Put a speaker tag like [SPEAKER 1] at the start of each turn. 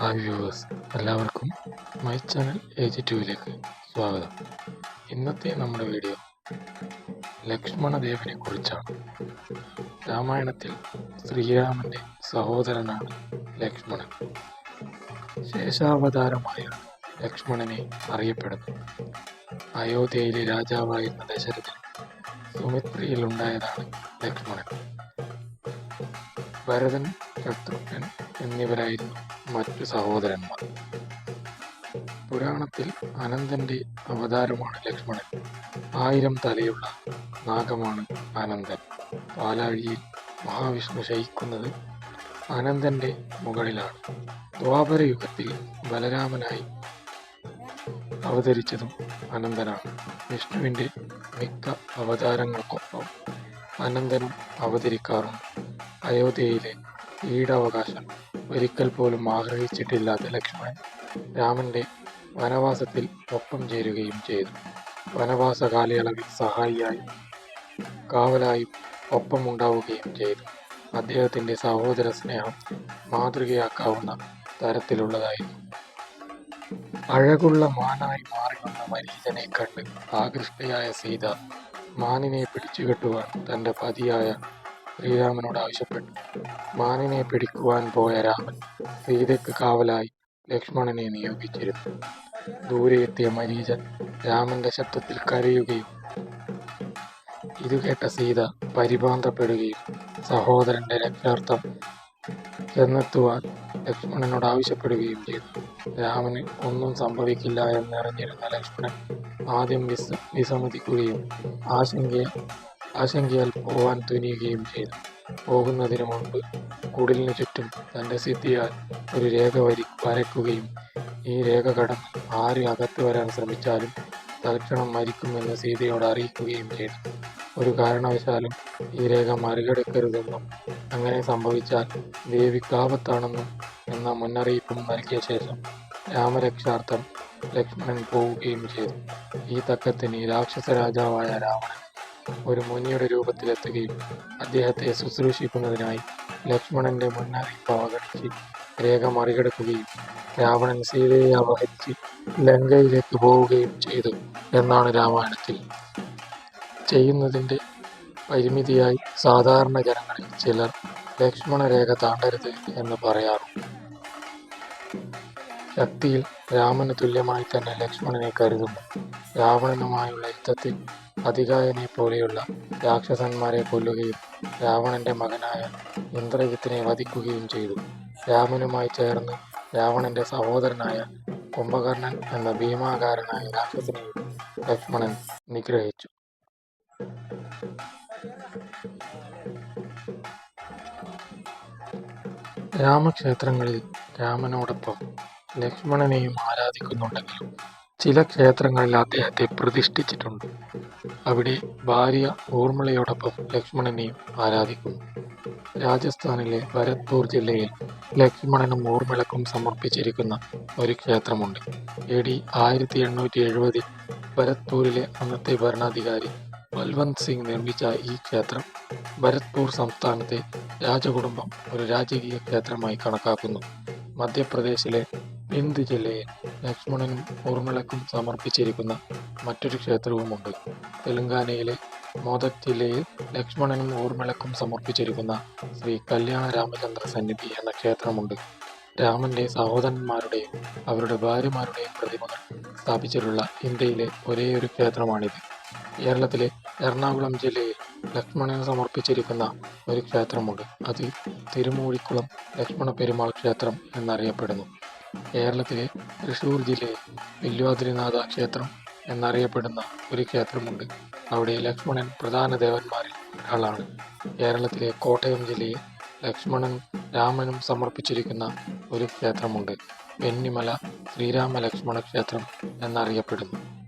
[SPEAKER 1] Hi viewers എല്ലാവർക്കും my channel age ടുവിലേക്ക് സ്വാഗതം. ഇന്നത്തെ നമ്മുടെ വീഡിയോ ലക്ഷ്മണദേവനെ കുറിച്ചാണ്. രാമായണത്തിൽ ശ്രീരാമന്റെ സഹോദരനാണ് ലക്ഷ്മണൻ. ശേഷാവതാരമായ ലക്ഷ്മണനെ അറിയപ്പെടുന്നു. അയോധ്യയിലെ രാജാവായിരുന്ന ദശരഥൻ സുമിത്രിയിലുണ്ടായതാണ് ലക്ഷ്മണൻ. ഭരതൻ ശത്രുഘ്നൻ എന്നിവരായിരുന്നു മറ്റു സഹോദരന്മാർ. പുരാണത്തിൽ അനന്തന്റെ അവതാരമാണ് ലക്ഷ്മണൻ. ആയിരം തലയുള്ള നാഗമാണ് അനന്തൻ. പാലാഴിയിൽ മഹാവിഷ്ണു ശയിക്കുന്നത് അനന്തന്റെ മുകളിലാണ്. ദ്വാപര യുഗത്തിൽ ബലരാമനായി അവതരിച്ചതും അനന്തനാണ്. വിഷ്ണുവിന്റെ മിക്ക അവതാരങ്ങൾക്കൊപ്പം അനന്തനും അവതരിക്കാറുണ്ട്. അയോധ്യയിലെ കിരീടാവകാശം ഒരിക്കൽ പോലും ആഗ്രഹിച്ചിട്ടില്ലാത്ത ലക്ഷ്മണൻ രാമന്റെ വനവാസത്തിൽ ഒപ്പം ചേരുകയും ചെയ്തു. വനവാസ കാലയളവിൽ സഹായിയായും കാവലായും ഒപ്പമുണ്ടാവുകയും ചെയ്തു. അദ്ദേഹത്തിന്റെ സഹോദര സ്നേഹം മാതൃകയാക്കാവുന്ന തരത്തിലുള്ളതായിരുന്നു. അഴകുള്ള മാനായി മാറി വന്ന മരീചനെ കണ്ട് ആകൃഷ്ടയായ സീത മാനിനെ പിടിച്ചുകെട്ടുവാൻ തന്റെ പതിയായ ശ്രീരാമനോട് ആവശ്യപ്പെട്ടു. മാനിനെ പിടിക്കുവാൻ പോയ രാമൻ സീതയ്ക്ക് കാവലായി ലക്ഷ്മണനെ നിയോഗിച്ചിരുന്നു. ദൂരെ എത്തിയ മരീചൻ രാമന്റെ ശബ്ദത്തിൽ കരയുകയും ഇത് കേട്ട സീത പരിഭ്രാന്തപ്പെടുകയും സഹോദരന്റെ രക്ഷാർത്ഥം ചെന്നെത്തുവാൻ ലക്ഷ്മണനോട് ആവശ്യപ്പെടുകയും ചെയ്തു. രാമന് ഒന്നും സംഭവിക്കില്ല എന്നറിഞ്ഞിരുന്ന ലക്ഷ്മണൻ ആദ്യം വിസ വിസമ്മതിക്കുകയും ആശങ്ക ആശങ്കയാൽ പോവാൻ തുനിയുകയും ചെയ്തു. പോകുന്നതിന് മുൻപ് കുടിലിനു ചുറ്റും തന്റെ സിദ്ധിയാൽ ഒരു രേഖ വരി വരയ്ക്കുകയും ഈ രേഖ കടന്ന് ആര് അകത്ത് വരാൻ ശ്രമിച്ചാലും തൽക്ഷണം മരിക്കുമെന്ന് സീതയോട് അറിയിക്കുകയും ചെയ്തു. ഒരു കാരണവശാലും ഈ രേഖ മറികടക്കരുതെന്നും അങ്ങനെ സംഭവിച്ചാൽ ദേവിക്കാപത്താണെന്നും എന്ന മുന്നറിയിപ്പും നൽകിയ ശേഷം രാമരക്ഷാർത്ഥം ലക്ഷ്മണൻ പോവുകയും ചെയ്തു. ഈ തക്കത്തിന് രാക്ഷസ രാജാവായ രാവണൻ ഒരു മുനിയുടെ രൂപത്തിലെത്തുകയും അദ്ദേഹത്തെ ശുശ്രൂഷിക്കുന്നതിനായി ലക്ഷ്മണന്റെ മുന്നറിയിപ്പ് അവഗണിച്ച് രേഖ മറികടക്കുകയും രാവണൻ സീതയെ അപഹരിച്ച് ലങ്കയിലേക്ക് പോവുകയും ചെയ്തു എന്നാണ് രാമായണത്തിൽ. ചെയ്യുന്നതിന്റെ പരിമിതിയായി സാധാരണ ജനങ്ങളിൽ ചിലർ ലക്ഷ്മണരേഖ താണ്ടരുത് എന്ന് പറയാറുണ്ട്. ശക്തിയിൽ രാമന് തുല്യമായി തന്നെ ലക്ഷ്മണനെ കരുതുന്നു. രാവണനുമായുള്ള യുദ്ധത്തിൽ അധികായനെ പോലെയുള്ള രാക്ഷസന്മാരെ കൊല്ലുകയും രാവണന്റെ മകനായ ഇന്ദ്രജിത്തിനെ വധിക്കുകയും ചെയ്തു. രാമനുമായി ചേർന്ന് രാവണന്റെ സഹോദരനായ കുംഭകർണൻ എന്ന ഭീമാകാരനായ രാക്ഷസനെയും ലക്ഷ്മണൻ നിഗ്രഹിച്ചു. രാമക്ഷേത്രങ്ങളിൽ രാമനോടൊപ്പം ലക്ഷ്മണനെയും ആരാധിക്കുന്നുണ്ടെങ്കിലും ചില ക്ഷേത്രങ്ങളിൽ അദ്ദേഹത്തെ പ്രതിഷ്ഠിച്ചിട്ടുണ്ട്. അവിടെ ഭാര്യ ഊർമിളയോടൊപ്പം ലക്ഷ്മണനെയും ആരാധിക്കുന്നു. രാജസ്ഥാനിലെ ഭരത്പൂർ ജില്ലയിൽ ലക്ഷ്മണനും ഊർമിളക്കും സമർപ്പിച്ചിരിക്കുന്ന ഒരു ക്ഷേത്രമുണ്ട്. എ ഡി ആയിരത്തി എണ്ണൂറ്റി എഴുപതിൽ ഭരത്പൂരിലെ അന്നത്തെ ഭരണാധികാരി ബൽവന്ത് സിംഗ് നിർമ്മിച്ച ഈ ക്ഷേത്രം ഭരത്പൂർ സംസ്ഥാനത്തെ രാജകുടുംബം ഒരു രാജകീയ ക്ഷേത്രമായി കണക്കാക്കുന്നു. മധ്യപ്രദേശിലെ ബിന്ദ് ജില്ലയിൽ ലക്ഷ്മണനും ഊർമിളക്കും സമർപ്പിച്ചിരിക്കുന്ന മറ്റൊരു ക്ഷേത്രവുമുണ്ട്. തെലങ്കാനയിലെ മോദക് ജില്ലയിൽ ലക്ഷ്മണനും ഊർമിളക്കും സമർപ്പിച്ചിരിക്കുന്ന ശ്രീ കല്യാണ രാമചന്ദ്ര സന്നിധി എന്ന ക്ഷേത്രമുണ്ട്. രാമന്റെ സഹോദരന്മാരുടെയും അവരുടെ ഭാര്യമാരുടെയും പ്രതിമകൾ സ്ഥാപിച്ചിട്ടുള്ള ഇന്ത്യയിലെ ഒരേയൊരു ക്ഷേത്രമാണിത്. കേരളത്തിലെ എറണാകുളം ജില്ലയിൽ ലക്ഷ്മണന് സമർപ്പിച്ചിരിക്കുന്ന ഒരു ക്ഷേത്രമുണ്ട്. അത് തിരുമൂഴിക്കുളം ലക്ഷ്മണ പെരുമാൾ ക്ഷേത്രം എന്നറിയപ്പെടുന്നു. കേരളത്തിലെ തൃശ്ശൂർ ജില്ലയിൽ വില്വാദ്രിനാഥ ക്ഷേത്രം എന്നറിയപ്പെടുന്ന ഒരു ക്ഷേത്രമുണ്ട്. അവിടെ ലക്ഷ്മണൻ പ്രധാന ദേവന്മാരിൽ ഒരാളാണ്. കേരളത്തിലെ കോട്ടയം ജില്ലയിൽ ലക്ഷ്മണനും രാമനും സമർപ്പിച്ചിരിക്കുന്ന ഒരു ക്ഷേത്രമുണ്ട്. വെന്നിമല ശ്രീരാമ ലക്ഷ്മണ ക്ഷേത്രം എന്നറിയപ്പെടുന്നു.